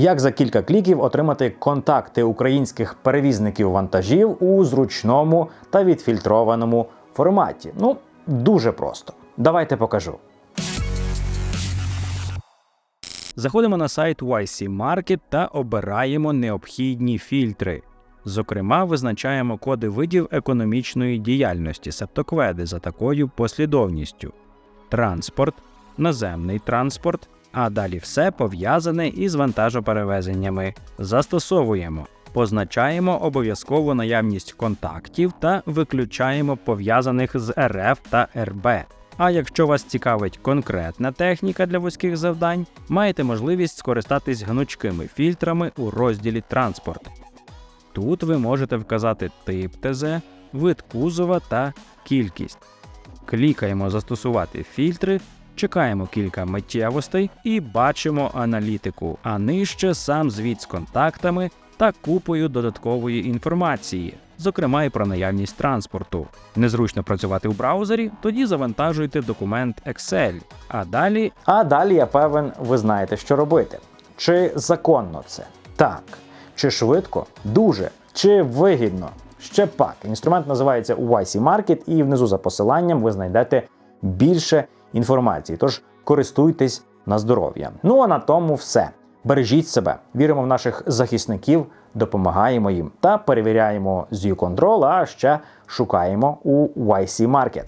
Як за кілька кліків отримати контакти українських перевізників вантажів у зручному та відфільтрованому форматі? Ну, дуже просто. Давайте покажу. Заходимо на сайт YC Market та обираємо необхідні фільтри. Зокрема, визначаємо коди видів економічної діяльності септокведи за такою послідовністю: транспорт, наземний транспорт, а далі все пов'язане із вантажоперевезеннями. Застосовуємо. Позначаємо обов'язкову наявність контактів та виключаємо пов'язаних з РФ та РБ. А якщо вас цікавить конкретна техніка для вузьких завдань, маєте можливість скористатись гнучкими фільтрами у розділі Транспорт. Тут ви можете вказати тип ТЗ, вид кузова та кількість. Клікаємо Застосувати фільтри, чекаємо кілька миттєвостей і бачимо аналітику, а нижче сам звіт з контактами та купою додаткової інформації, зокрема і про наявність транспорту. Незручно працювати у браузері, тоді завантажуйте документ Excel, а далі А далі я певен, ви знаєте, що робити. Чи законно це? Так. Чи швидко? Дуже. Чи вигідно? Ще пак. Інструмент називається YC Market, і внизу за посиланням ви знайдете більше інформації. Тож користуйтесь на здоров'я. Ну а на тому все. Бережіть себе, віримо в наших захисників, допомагаємо їм та перевіряємо з control а ще шукаємо у YC Market.